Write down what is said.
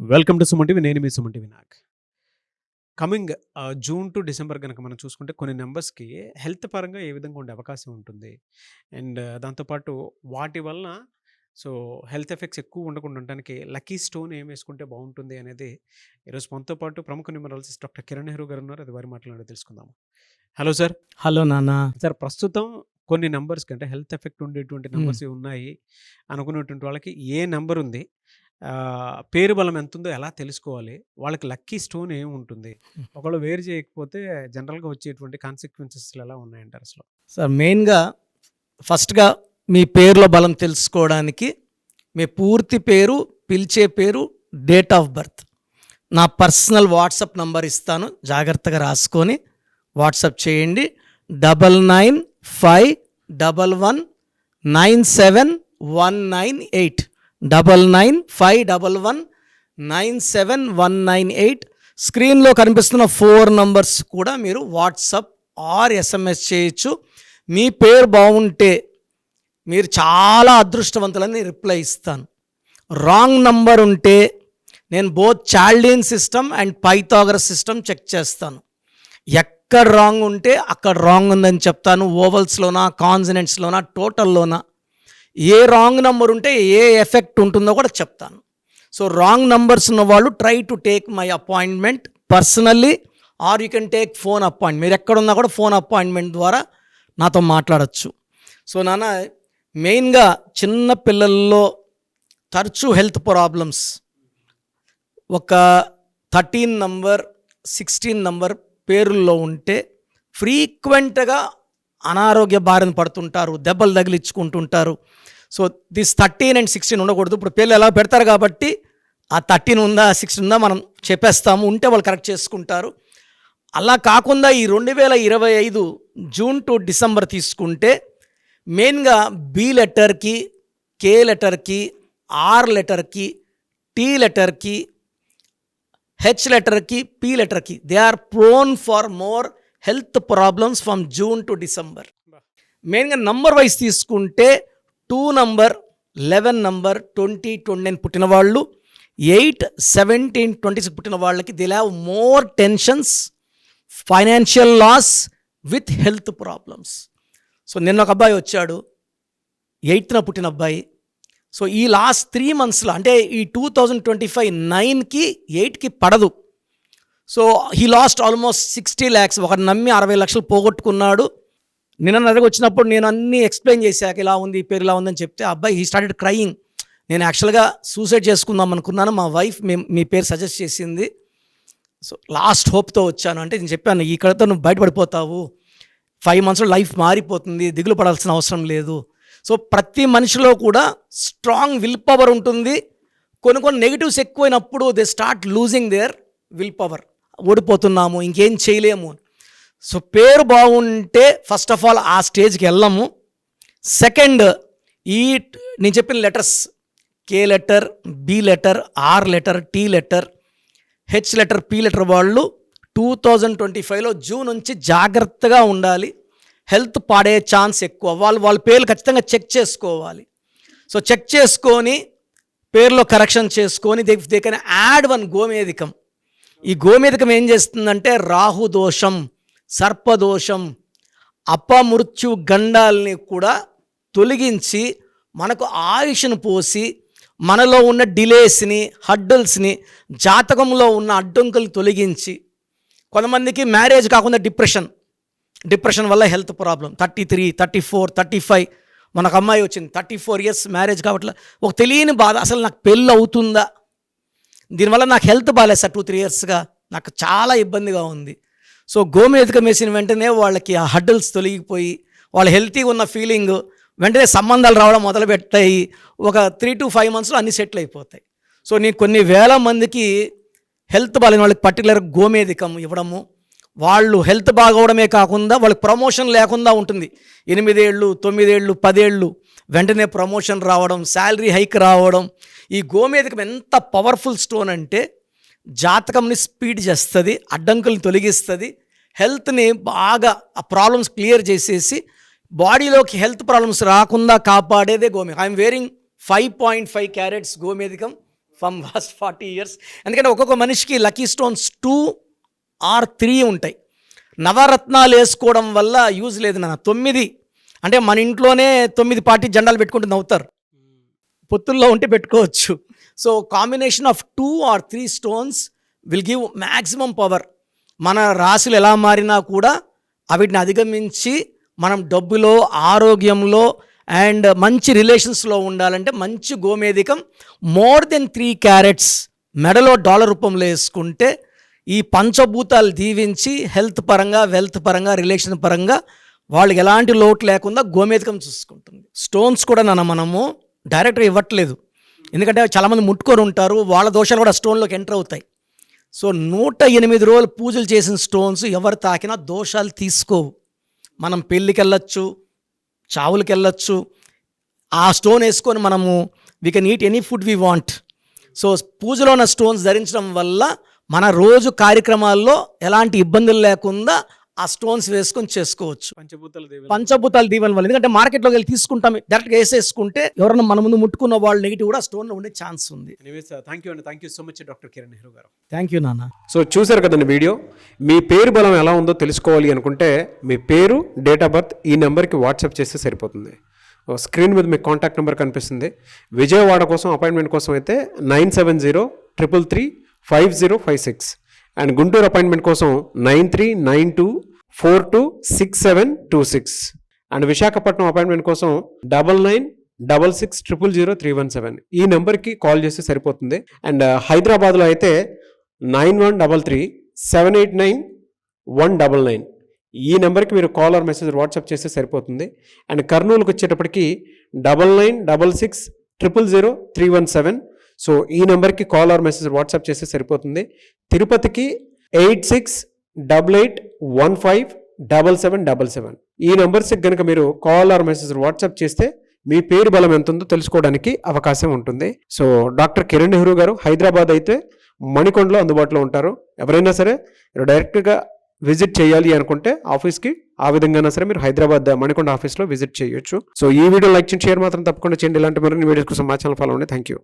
Welcome to Suman TV. నేను మీ Suman TV Nag. Coming June to December కనుక మనం చూసుకుంటే కొన్ని నెంబర్స్కి హెల్త్ పరంగా ఏ విధంగా ఉండే అవకాశం ఉంటుంది. అండ్ దాంతోపాటు వాటి వలన సో హెల్త్ ఎఫెక్ట్స్ ఎక్కువ ఉండకుండా ఉండడానికి లక్కీ స్టోన్ ఏం వేసుకుంటే బాగుంటుంది అనేది ఈరోజు మనతో పాటు ప్రముఖ న్యూమరాలజిస్ట్ డాక్టర్ కిరణ్ నెహ్రూ గారు ఉన్నారు. అది వారి మాట్లాడి తెలుసుకుందాం హలో సార్. హలో నాన్న. సార్ ప్రస్తుతం కొన్ని నెంబర్స్ కంటే హెల్త్ ఎఫెక్ట్ ఉండేటువంటి నెంబర్స్ ఉన్నాయి అనుకునేటువంటి వాళ్ళకి ఏ నెంబర్ ఉంది? పేరు బలం ఎంత ఉందో ఎలా తెలుసుకోవాలి? వాళ్ళకి లక్కీ స్టోన్ ఏమి ఉంటుంది? ఒకవేళ వేరు చేయకపోతే జనరల్గా వచ్చేటువంటి కాన్సిక్వెన్సెస్ ఎలా ఉన్నాయంటారు అసలు? సార్ మెయిన్గా ఫస్ట్గా మీ పేర్లో బలం తెలుసుకోవడానికి మీ పూర్తి పేరు పిలిచే పేరు డేట్ ఆఫ్ బర్త్. నా పర్సనల్ వాట్సాప్ నంబర్ ఇస్తాను. జాగ్రత్తగా రాసుకొని వాట్సాప్ చేయండి. Double nine five double one nine seven one nine eight. Double nine five double one nine seven one nine eight స్క్రీన్లో కనిపిస్తున్న ఫోర్ నంబర్స్ కూడా మీరు వాట్సప్ ఆర్ ఎస్ఎంఎస్ చేయొచ్చు. మీ పేరు బాగుంటే మీరు చాలా అదృష్టవంతులని రిప్లై ఇస్తాను. రాంగ్ నంబర్ ఉంటే నేను both Chaldean system and Pythagoras system check చేస్తాను. ఎక్కడ రాంగ్ ఉంటే అక్కడ రాంగ్ ఉందని చెప్తాను. ఓవల్స్లోనా కాన్సనెంట్స్లోనా టోటల్లోనా ఏ రాంగ్ నంబర్ ఉంటే ఏ ఎఫెక్ట్ ఉంటుందో కూడా చెప్తాను. సో రాంగ్ నంబర్స్ ఉన్న వాళ్ళు try to take my appointment personally or you can take phone appointment మీరు ఎక్కడున్నా కూడా ఫోన్ అపాయింట్మెంట్ ద్వారా నాతో మాట్లాడచ్చు. సో నాన్న మెయిన్గా చిన్న పిల్లల్లో తరచూ హెల్త్ ప్రాబ్లమ్స్ ఒక థర్టీన్ నంబర్ సిక్స్టీన్ నంబర్ పేరుల్లో ఉంటే ఫ్రీక్వెంట్గా అనారోగ్య బారిన పడుతుంటారు దెబ్బలు తగిలించుకుంటుంటారు. So this thirteen and sixteen ఉండకూడదు. ఇప్పుడు పేర్లు ఎలా పెడతారు కాబట్టి ఆ థర్టీన్ ఉందా సిక్స్టీన్ ఉందా మనం చెప్పేస్తాము. ఉంటే వాళ్ళు కరెక్ట్ చేసుకుంటారు. అలా కాకుండా ఈ రెండు వేల ఇరవై ఐదు జూన్ టు డిసెంబర్ తీసుకుంటే మెయిన్గా బి లెటర్కి కే లెటర్కి ఆర్ లెటర్కి టీ లెటర్కి హెచ్ లెటర్కి P లెటర్కి they are prone for more health problems from June to December. మెయిన్గా నంబర్ వైజ్ తీసుకుంటే two number eleven number twenty twenty nine పుట్టిన వాళ్ళు ఎయిట్ సెవెంటీన్ ట్వంటీ సిక్స్ పుట్టిన వాళ్ళకి they have more tensions financial loss with health problems so నిన్న ఒక అబ్బాయి వచ్చాడు ఎయిత్న పుట్టిన అబ్బాయి. సో ఈ లాస్ట్ త్రీ మంత్స్లో అంటే ఈ టూ థౌజండ్ ట్వంటీ ఫైవ్ నైన్కి ఎయిట్కి పడదు. So he lost almost sixty lakhs ఒకటి నమ్మి అరవై లక్షలు పోగొట్టుకున్నాడు. నిన్న నా వచ్చినప్పుడు నేను అన్నీ ఎక్స్ప్లెయిన్ చేశాక ఇలా ఉంది ఈ పేరు ఇలా ఉందని చెప్తే అబ్బాయి హీ స్టార్టెడ్ క్రయింగ్ నేను యాక్చువల్గా సూసైడ్ చేసుకుందాం అనుకున్నాను. మా వైఫ్ మేము మీ పేరు సజెస్ట్ చేసింది. సో లాస్ట్ హోప్తో వచ్చాను. అంటే నేను చెప్పాను ఇక్కడతో నువ్వు బయటపడిపోతావు. ఫైవ్ మంత్స్లో లైఫ్ మారిపోతుంది. దిగులు పడాల్సిన అవసరం లేదు. సో ప్రతి మనిషిలో కూడా స్ట్రాంగ్ విల్ పవర్ ఉంటుంది. కొన్ని కొన్ని నెగిటివ్స్ ఎక్కువైనప్పుడు they start losing their will power ఓడిపోతున్నాము ఇంకేం చేయలేము సో పేరు బాగుంటే ఫస్ట్ ఆఫ్ ఆల్ ఆ స్టేజ్కి వెళ్ళము. సెకండ్ ఈ నేను చెప్పిన letters K letter B letter R letter T letter H letter P letter వాళ్ళు టూ థౌజండ్ ట్వంటీ ఫైవ్లో జూన్ నుంచి జాగ్రత్తగా ఉండాలి. హెల్త్ పాడే ఛాన్స్ ఎక్కువ. వాళ్ళు వాళ్ళ పేర్లు ఖచ్చితంగా చెక్ చేసుకోవాలి. సో చెక్ చేసుకొని పేర్లో కరెక్షన్ చేసుకొని they they can add one గోమేధికం. ఈ గోమేధకం ఏం చేస్తుందంటే రాహు దోషం సర్పదోషం అపమృత్యు గండాల్ని కూడా తొలగించి మనకు ఆయుష్ను పోసి మనలో ఉన్న డిలేస్ని హడ్డల్స్ని జాతకంలో ఉన్న అడ్డంకులు తొలగించి కొంతమందికి మ్యారేజ్ కాకుండా డిప్రెషన్. డిప్రెషన్ వల్ల health problem. Thirty three thirty four thirty five మనకు అమ్మాయి వచ్చింది. థర్టీ ఫోర్ ఇయర్స్ మ్యారేజ్ కాబట్టి ఒక తెలియని బాధ. అసలు నాకు పెళ్ళి అవుతుందా? దీనివల్ల నాకు హెల్త్ బాగాలేదు సార్ టూ త్రీ ఇయర్స్గా నాకు చాలా ఇబ్బందిగా ఉంది. సో గోమేధికం వేసిన వెంటనే వాళ్ళకి ఆ హడ్డల్స్ తొలగిపోయి వాళ్ళ హెల్తీగా ఉన్న ఫీలింగ్ వెంటనే సంబంధాలు రావడం మొదలుపెట్టాయి. ఒక త్రీ టు ఫైవ్ మంత్స్లో అన్ని సెటిల్ అయిపోతాయి. సో నేను కొన్ని వేల మందికి హెల్త్ బాగాలేని వాళ్ళకి పర్టికులర్ గోమేధికం ఇవ్వడము వాళ్ళు హెల్త్ బాగవడమే కాకుండా వాళ్ళకి ప్రమోషన్ లేకుండా ఉంటుంది. ఎనిమిదేళ్ళు తొమ్మిదేళ్ళు పదేళ్ళు వెంటనే ప్రమోషన్ రావడం శాలరీ హైక్ రావడం ఈ గోమేధికం ఎంత పవర్ఫుల్ స్టోన్ అంటే జాతకంని స్పీడ్ చేస్తుంది అడ్డంకులను తొలగిస్తుంది హెల్త్ని బాగా ఆ ప్రాబ్లమ్స్ క్లియర్ చేసేసి బాడీలోకి హెల్త్ ప్రాబ్లమ్స్ రాకుండా కాపాడేదే గోమేధికం I'm wearing five point five carats గోమేధికం from last forty years ఎందుకంటే ఒక్కొక్క మనిషికి lucky stones two or three ఉంటాయి. నవరత్నాలు వేసుకోవడం వల్ల యూజ్ లేదు నా తొమ్మిది అంటే మన ఇంట్లోనే తొమ్మిది పార్టీ జెండాలు పెట్టుకుంటూ నవ్వుతారు. పొత్తుల్లో ఉంటే పెట్టుకోవచ్చు. So combination of two or three stones will give maximum power మన రాశులు ఎలా మారినా కూడా అవిటిని అధిగమించి మనం డబ్బులో ఆరోగ్యంలో అండ్ మంచి రిలేషన్స్లో ఉండాలంటే మంచి గోమేధికం మోర్ దెన్ త్రీ క్యారెట్స్ మెడలో డాలర్ రూపంలో వేసుకుంటే ఈ పంచభూతాలు దీవించి హెల్త్ పరంగా వెల్త్ పరంగా రిలేషన్ పరంగా వాళ్ళకి ఎలాంటి లోటు లేకుండా గోమేధికం చూసుకుంటుంది. స్టోన్స్ కూడా నన్ను మనము డైరెక్ట్గా ఇవ్వట్లేదు. ఎందుకంటే చాలామంది ముట్టుకొని ఉంటారు వాళ్ళ దోషాలు కూడా స్టోన్లోకి ఎంటర్ అవుతాయి. సో నూట ఎనిమిది రోజులు పూజలు చేసిన స్టోన్స్ ఎవరు తాకినా దోషాలు తీసుకోవు. మనం పెళ్ళికి వెళ్ళొచ్చు చావులకి వెళ్ళొచ్చు ఆ స్టోన్ వేసుకొని మనము we can eat any food we want so పూజలో ఉన్న స్టోన్స్ ధరించడం వల్ల మన రోజు కార్యక్రమాల్లో ఎలాంటి ఇబ్బందులు లేకుండా ఆ స్టోన్స్ వేసుకొని చేసుకోవచ్చు. పంచభూతాల దేవి పంచభూతాల దీవెన వల్ల ఎందుకంటే మార్కెట్లోకి వెళ్ళి తీసుకుంటాం డైరెక్ట్గా వేసేసుకుంటే ఎవరైనా మన ముందు ముట్టుకున్న వాళ్ళు నెగిటివ్ కూడా స్టోన్లో ఉండే ఛాన్స్ ఉంది. ఎనీవేస్ థ్యాంక్ యూ అండి thank you so much doctor Kiran Nehru గారు. థ్యాంక్ యూ నాన్న. సో చూశారు కదండి వీడియో? మీ పేరు బలం ఎలా ఉందో తెలుసుకోవాలి అనుకుంటే మీ పేరు డేట్ ఆఫ్ బర్త్ ఈ నెంబర్కి వాట్సాప్ చేస్తే సరిపోతుంది. ఓ స్క్రీన్ మీద మీకు కాంటాక్ట్ నెంబర్ కనిపిస్తుంది. విజయవాడ కోసం అపాయింట్మెంట్ కోసం అయితే nine seven zero triple three five zero five six and Guntur appointment కోసం nine three nine two four two six seven two six. And Visakhapatnam appointment కోసం double nine double six triple zero three one seven. ఈ నెంబర్కి call చేస్తే సరిపోతుంది. And uh, హైదరాబాద్లో అయితే nine one double three seven eight nine one double nine. ఈ నెంబర్కి మీరు కాల్ ఆర్ మెసేజ్ వాట్సాప్ చేస్తే సరిపోతుంది. అండ్ కర్నూలుకి వచ్చేటప్పటికి double nine double six triple zero three one seven. So ఈ నెంబర్కి కాల్ ఆర్ మెసేజ్ వాట్సాప్ చేస్తే సరిపోతుంది. తిరుపతికి eight six double eight one five double seven double seven ఈ నెంబర్స్కి కనుక మీరు కాల్ ఆర్ మెసేజ్ వాట్సాప్ చేస్తే మీ పేరు బలం ఎంత ఉందో తెలుసుకోవడానికి అవకాశం ఉంటుంది. సో డాక్టర్ కిరణ్ నెహ్రూ గారు హైదరాబాద్ అయితే మణికొండలో అందుబాటులో ఉంటారు. ఎవరైనా సరే మీరు డైరెక్ట్గా విజిట్ చేయాలి అనుకుంటే ఆఫీస్కి ఆ విధంగా సరే మీరు హైదరాబాద్ మణికొండ ఆఫీస్లో విజిట్ చేయొచ్చు. సో ఈ వీడియో లైక్ చేయండి షేర్ మాత్రం తప్పకుండా చేయండి. ఇలాంటి మరిన్ని వీడియోస్ కోసం మా ఛానల్ ఫాలో అండి థ్యాంక్ యూ